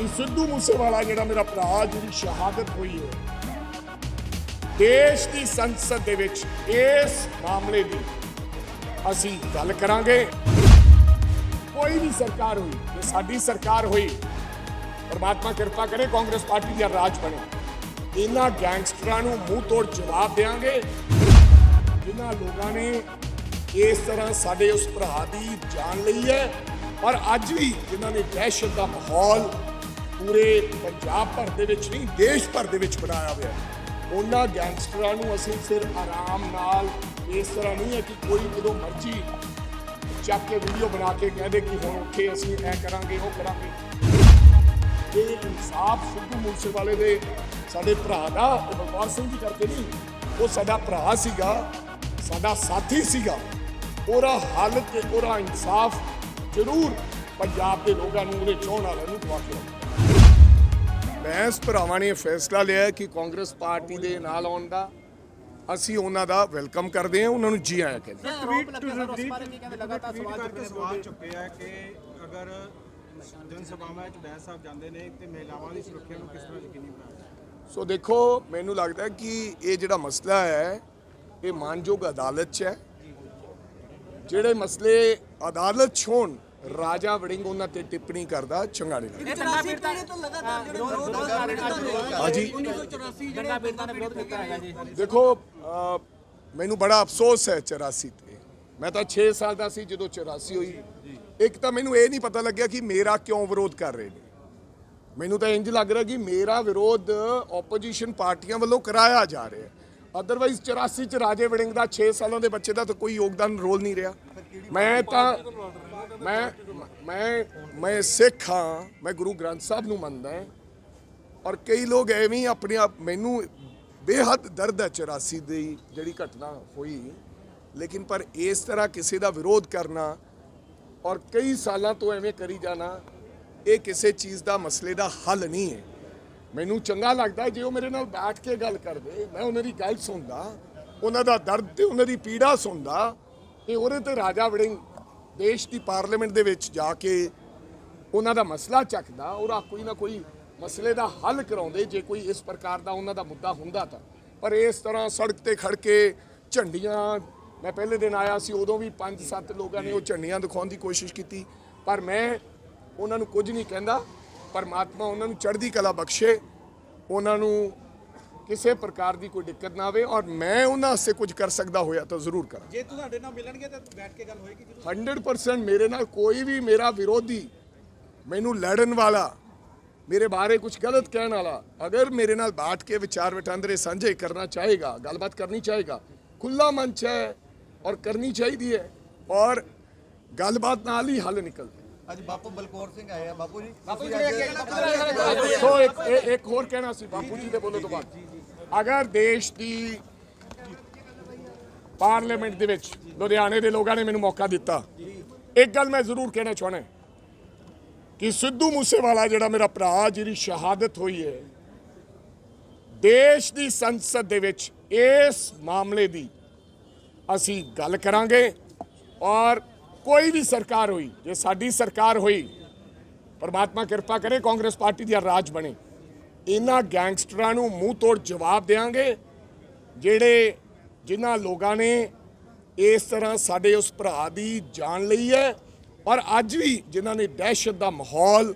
ਕਿ ਸਿੱਧੂ ਮੂਸੇਵਾਲਾ ਜਿਹੜਾ ਮੇਰਾ ਭਰਾ ਜਿਹਦੀ ਸ਼ਹਾਦਤ ਹੋਈ ਹੈ। ਦੇਸ਼ ਦੀ ਸੰਸਦ ਦੇ ਵਿੱਚ ਇਸ ਮਾਮਲੇ ਦੀ ਅਸੀਂ ਗੱਲ ਕਰਾਂਗੇ। ਕੋਈ ਵੀ ਸਰਕਾਰ ਹੋਈ, ਜੇ ਸਾਡੀ ਸਰਕਾਰ ਹੋਈ, ਪਰਮਾਤਮਾ ਕਿਰਪਾ ਕਰੇ ਕਾਂਗਰਸ ਪਾਰਟੀ ਦਾ ਰਾਜ ਬਣੇ। ਇਹਨਾਂ ਗੈਂਗਸਟਰਾਂ ਨੂੰ ਮੂੰਹ ਤੋੜ ਜਵਾਬ ਦੇਾਂਗੇ। ਜਿਨ੍ਹਾਂ ਲੋਕਾਂ ਨੇ ਇਸ ਤਰ੍ਹਾਂ ਸਾਡੇ ਉਸ ਭਰਾ ਦੀ ਜਾਨ ਲਈ ਹੈ। ਪਰ ਅੱਜ ਵੀ ਜਿਨ੍ਹਾਂ ਨੇ ਦਹਿਸ਼ਤ ਦਾ ਮਾਹੌਲ ਪੂਰੇ ਪੰਜਾਬ ਭਰ ਦੇ ਵਿੱਚ ਨਹੀਂ, ਦੇਸ਼ ਭਰ ਦੇ ਵਿੱਚ ਬਣਾਇਆ ਹੋਇਆ ਉਹਨਾਂ ਗੈਂਗਸਟਰਾਂ ਨੂੰ ਅਸੀਂ ਫਿਰ ਆਰਾਮ ਨਾਲ ਇਸ ਤਰ੍ਹਾਂ ਨਹੀਂ ਹੈ ਕਿ ਕੋਈ ਜਦੋਂ ਮਰਜ਼ੀ ਚੱਕ ਕੇ ਵੀਡੀਓ ਬਣਾ ਕੇ ਕਹਦੇ ਕਿ ਹੁਣ ਉੱਥੇ ਅਸੀਂ ਐ ਕਰਾਂਗੇ, ਉਹ ਕਰਾਂਗੇ। ਇਹ ਇਨਸਾਫ ਸਿੱਧੂ ਮੂਸੇਵਾਲੇ ਦੇ ਸਾਡੇ ਭਰਾ ਦਾ ਇਹ ਬਲਕਾਰ ਸਿੰਘ ਜੀ ਕਰਕੇ ਨਹੀਂ, ਉਹ ਸਾਡਾ ਭਰਾ ਸੀਗਾ, ਸਾਡਾ ਸਾਥੀ ਸੀਗਾ। ਉਹਦਾ ਹੱਲ ਤੇ ਉਹਦਾ ਇਨਸਾਫ ਜ਼ਰੂਰ ਪੰਜਾਬ ਦੇ ਲੋਕਾਂ ਨੂੰ, ਉਹਦੇ ਚਾਹਣ ਵਾਲਿਆਂ ਨੂੰ ਦਵਾ ਕੇ ਰੱਖੋ। ਮੈਂ ਇਸ ਭਰਾਵਾਂ ਨੇ ਇਹ ਫੈਸਲਾ ਲਿਆ ਹੈ ਕਿ ਕਾਂਗਰਸ ਪਾਰਟੀ ਦੇ ਨਾਲ ਆਉਣ ਦਾ ਅਸੀਂ ਉਹਨਾਂ ਦਾ ਵੈਲਕਮ ਕਰਦੇ ਹਾਂ ਉਹਨਾਂ ਨੂੰ ਜੀ ਆਇਆਂ ਕਹਿੰਦੇ ਹਾਂ। ਟਵੀਟ ਕਰਕੇ ਸਵਾਲ ਚੁੱਕੇ ਆ ਕਿ ਅਗਰ ਜਨ ਸਭਾਵਾਂ ਵਿੱਚ ਬੈਸ ਸਾਹਿਬ ਜਾਂਦੇ ਨੇ ਤੇ ਮਹਿਲਾਵਾਂ ਦੀ ਸੁਰੱਖਿਆ ਨੂੰ ਕਿਸ ਤਰ੍ਹਾਂ ਯਕੀਨੀ ਬਣਾਉਂਦੇ ਸੋ ਦੇਖੋ ਮੈਨੂੰ ਲੱਗਦਾ ਹੈ ਕਿ ਇਹ ਜਿਹੜਾ ਮਸਲਾ ਹੈ ਇਹ ਮਾਨਯੋਗ ਅਦਾਲਤ 'ਚ ਹੈ। ਜਿਹੜੇ ਮਸਲੇ ਅਦਾਲਤ 'ਚ ਹੋਣ ਰਾਜਾ ਵੜਿੰਗ ਉਹਨਾਂ ਤੇ ਟਿੱਪਣੀ ਕਰਦਾ ਚੰਗਾ ਨਹੀਂ ਲੱਗਦਾ ਚੁਰਾਸੀ ਪੀੜ੍ਹੀ ਤੋਂ ਲਗਾਤਾਰ ਜਿਹੜੇ ਵਿਰੋਧ ਕਰ ਰਹੇ ਨੇ। ਹਾਂਜੀ। 1984 ਜਿਹੜੇ ਪੀੜਤਾਂ ਨੇ ਵਿਰੋਧ ਕੀਤਾ ਹੈਗਾ ਜੀ। ਦੇਖੋ ਮੈਨੂੰ ਬੜਾ ਅਫਸੋਸ ਹੈ 84 ਤੇ। ਮੈਂ ਤਾਂ 6 ਸਾਲ ਦਾ ਸੀ ਜਦੋਂ 84 ਹੋਈ। ਇੱਕ ਤਾਂ ਮੈਨੂੰ ਇਹ ਨਹੀਂ ਪਤਾ ਲੱਗਿਆ ਕਿ ਮੇਰਾ ਕਿਉਂ ਵਿਰੋਧ ਕਰ ਰਹੇ ਨੇ। ਮੈਨੂੰ ਤਾਂ ਇੰਜ ਲੱਗ ਰਿਹਾ ਕਿ ਮੇਰਾ ਵਿਰੋਧ ਆਪੋਜੀਸ਼ਨ ਪਾਰਟੀਆਂ ਵੱਲੋਂ ਕਰਾਇਆ ਜਾ ਰਿਹਾ ਹੈ। ਅਦਰਵਾਈਜ਼ 84 ਚ ਰਾਜੇ ਵੜਿੰਗ ਦਾ 6 ਸਾਲਾਂ ਦੇ ਬੱਚੇ ਦਾ ਤਾਂ ਕੋਈ ਯੋਗਦਾਨ ਰੋਲ ਨਹੀਂ ਰਿਹਾ। ਮੈਂ ਤਾਂ ਮੈਂ ਮੈਂ ਮੈਂ ਸਿੱਖ ਹਾਂ, ਮੈਂ ਗੁਰੂ ਗ੍ਰੰਥ ਸਾਹਿਬ ਨੂੰ ਮੰਨਦਾ ਹਾਂ। ਔਰ ਕਈ ਲੋਕ ਐਵੇਂ ਹੀ ਆਪਣੇ ਆਪ, ਮੈਨੂੰ ਬੇਹੱਦ ਦਰਦ ਹੈ 84 ਦੀ ਜਿਹੜੀ ਘਟਨਾ ਹੋਈ। ਲੇਕਿਨ ਪਰ ਇਸ ਤਰ੍ਹਾਂ ਕਿਸੇ ਦਾ ਵਿਰੋਧ ਕਰਨਾ ਔਰ ਕਈ ਸਾਲਾਂ ਤੋਂ ਐਵੇਂ ਕਰੀ ਜਾਣਾ, ਇਹ ਕਿਸੇ ਚੀਜ਼ ਦਾ ਮਸਲੇ ਦਾ ਹੱਲ ਨਹੀਂ ਹੈ। ਮੈਨੂੰ ਚੰਗਾ ਲੱਗਦਾ ਜੇ ਉਹ ਮੇਰੇ ਨਾਲ ਬੈਠ ਕੇ ਗੱਲ ਕਰਦੇ, ਮੈਂ ਉਹਨਾਂ ਦੀ ਗੱਲ ਸੁਣਦਾ, ਉਹਨਾਂ ਦਾ ਦਰਦ ਤੇ ਉਹਨਾਂ ਦੀ ਪੀੜਾ ਸੁਣਦਾ, ਤੇ ਉਹਦੇ ਤੇ ਰਾਜਾ ਵੜਿੰਗ ਦੇਸ਼ ਦੀ ਪਾਰਲੀਮੈਂਟ ਦੇ ਵਿੱਚ ਜਾ ਕੇ ਉਹਨਾਂ ਦਾ ਮਸਲਾ ਚੱਕਦਾ, ਉਹਦਾ ਕੋਈ ਨਾ ਕੋਈ ਮਸਲੇ ਦਾ ਹੱਲ ਕਰਾਉਂਦੇ, ਜੇ ਕੋਈ ਇਸ ਪ੍ਰਕਾਰ ਦਾ ਉਹਨਾਂ ਦਾ ਮੁੱਦਾ ਹੁੰਦਾ ਤਾਂ। ਪਰ ਇਸ ਤਰ੍ਹਾਂ ਸੜਕ ਤੇ ਖੜ ਕੇ ਝੰਡੀਆਂ, ਮੈਂ ਪਹਿਲੇ ਦਿਨ ਆਇਆ ਸੀ, ਉਦੋਂ ਵੀ 5-7 ਲੋਕਾਂ ਨੇ ਉਹ ਝੰਡੀਆਂ ਦਿਖਾਉਣ ਦੀ ਕੋਸ਼ਿਸ਼ ਕੀਤੀ। ਪਰ ਮੈਂ ਉਹਨਾਂ ਨੂੰ ਕੁਝ ਨਹੀਂ ਕਹਿੰਦਾ, ਪਰਮਾਤਮਾ ਉਹਨਾਂ ਨੂੰ ਚੜ੍ਹਦੀ ਕਲਾ ਬਖਸ਼ੇ, ਉਹਨਾਂ ਨੂੰ ਕਿਸੇ ਪ੍ਰਕਾਰ ਦੀ ਕੋਈ ਦਿੱਕਤ ਨਾ ਆਵੇ ਔਰ ਮੈਂ ਉਹਨਾਂ ਵਾਸਤੇ ਕੁਝ ਕਰ ਸਕਦਾ ਹੋਇਆ ਤਾਂ ਜ਼ਰੂਰ ਕਰਾਂ। ਜੇ ਤੁਹਾਡੇ ਨਾਲ ਮਿਲਣਗੇ ਤਾਂ ਬੈਠ ਕੇ ਗੱਲ ਹੋਏਗੀ ਜੀ 100% ਮੇਰੇ ਨਾਲ ਕੋਈ ਵੀ ਮੇਰਾ ਵਿਰੋਧੀ ਮੈਨੂੰ ਲੜਨ ਵਾਲਾ ਮੇਰੇ ਬਾਰੇ ਕੁਝ ਗਲਤ ਕਹਿਣ ਵਾਲਾ ਅਗਰ ਮੇਰੇ ਨਾਲ ਬਾਤ ਕੇ ਵਿਚਾਰ ਵਟਾਂਦਰੇ ਸਾਂਝੇ ਕਰਨਾ ਚਾਹੇਗਾ ਗੱਲਬਾਤ ਕਰਨੀ ਚਾਹੇਗਾ ਖੁੱਲਾ ਮੰਚ ਹੈ ਔਰ ਕਰਨੀ ਚਾਹੀਦੀ ਹੈ ਔਰ ਗੱਲਬਾਤ ਨਾਲ ਹੀ ਹੱਲ ਨਿਕਲਦਾ। ਅੱਜ ਬਾਪੂ ਬਲਕੌਰ ਸਿੰਘ ਆਏ ਆ। ਬਾਪੂ ਜੀ ਸੋ ਇੱਕ ਇੱਕ ਹੋਰ ਕਹਿਣਾ ਸੀ ਬਾਪੂ ਜੀ ਦੇ ਬੋਲੋ ਤੋਂ ਬਾਅਦ। ਅਗਰ ਦੇਸ਼ ਦੀ ਪਾਰਲੀਮੈਂਟ ਦੇ ਵਿੱਚ ਲੁਧਿਆਣੇ ਦੇ ਲੋਕਾਂ ਨੇ ਮੈਨੂੰ ਮੌਕਾ ਦਿੱਤਾ, ਇੱਕ ਗੱਲ ਮੈਂ ਜ਼ਰੂਰ ਕਹਿਣਾ ਚਾਹਣਾ ਕਿ ਸਿੱਧੂ ਮੂਸੇਵਾਲਾ ਜਿਹੜਾ ਮੇਰਾ ਭਰਾ, ਜਿਹਦੀ ਸ਼ਹਾਦਤ ਹੋਈ ਹੈ, ਦੇਸ਼ ਦੀ ਸੰਸਦ ਦੇ ਵਿੱਚ ਇਸ ਮਾਮਲੇ ਦੀ ਅਸੀਂ ਗੱਲ ਕਰਾਂਗੇ ਔਰ ਕੋਈ ਵੀ ਸਰਕਾਰ ਹੋਈ, ਜੇ ਸਾਡੀ ਸਰਕਾਰ ਹੋਈ, ਪਰਮਾਤਮਾ ਕਿਰਪਾ ਕਰੇ ਕਾਂਗਰਸ ਪਾਰਟੀ ਦਾ ਰਾਜ ਬਣੇ। ਇਹਨਾਂ ਗੈਂਗਸਟਰਾਂ ਨੂੰ ਮੂੰਹ ਤੋੜ ਜਵਾਬ ਦੇਾਂਗੇ ਜਿਹੜੇ ਜਿਨ੍ਹਾਂ ਲੋਕਾਂ ਨੇ ਇਸ ਤਰ੍ਹਾਂ ਸਾਡੇ ਉਸ ਭਰਾ ਦੀ ਜਾਨ ਲਈ ਹੈ। ਔਰ ਅੱਜ ਵੀ ਜਿਨ੍ਹਾਂ ਨੇ ਦਹਿਸ਼ਤ ਦਾ ਮਾਹੌਲ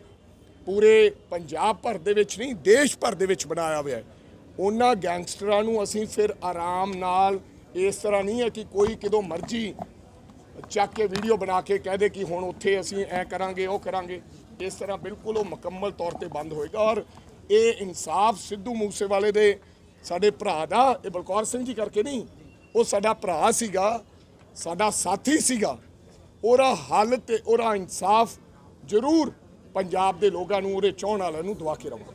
ਪੂਰੇ ਪੰਜਾਬ ਭਰ ਦੇ ਵਿੱਚ ਨਹੀਂ, ਦੇਸ਼ ਭਰ ਦੇ ਵਿੱਚ ਬਣਾਇਆ ਹੋਇਆ ਹੈ। ਉਹਨਾਂ ਗੈਂਗਸਟਰਾਂ ਨੂੰ ਅਸੀਂ ਫਿਰ ਆਰਾਮ ਨਾਲ ਇਸ ਤਰ੍ਹਾਂ ਨਹੀਂ ਹੈ ਕਿ ਕੋਈ ਕਿਦੋਂ ਮਰਜ਼ੀ ਚੱਕ ਕੇ ਵੀਡੀਓ ਬਣਾ ਕੇ ਕਹਿ ਦੇ ਕਿ ਹੁਣ ਉੱਥੇ ਅਸੀਂ ਐ ਕਰਾਂਗੇ, ਉਹ ਕਰਾਂਗੇ। ਇਸ ਤਰ੍ਹਾਂ ਬਿਲਕੁਲ ਉਹ ਮੁਕੰਮਲ ਤੌਰ ਤੇ ਬੰਦ ਹੋਏਗਾ। ਔਰ ਇਹ ਇਨਸਾਫ ਸਿੱਧੂ ਮੂਸੇਵਾਲੇ ਦੇ ਸਾਡੇ ਭਰਾ ਦਾ, ਇਹ ਬਲਕੌਰ ਸਿੰਘ ਜੀ ਕਰਕੇ ਨਹੀਂ, ਉਹ ਸਾਡਾ ਭਰਾ ਸੀਗਾ, ਸਾਡਾ ਸਾਥੀ ਸੀਗਾ। ਉਹਦਾ ਹੱਲ ਤੇ ਉਹਦਾ ਇਨਸਾਫ ਜ਼ਰੂਰ ਪੰਜਾਬ ਦੇ ਲੋਕਾਂ ਨੂੰ, ਉਹਦੇ ਚਾਹਣ ਵਾਲਿਆਂ ਨੂੰ ਦਵਾ ਕੇ ਰਵਾਂਗੇ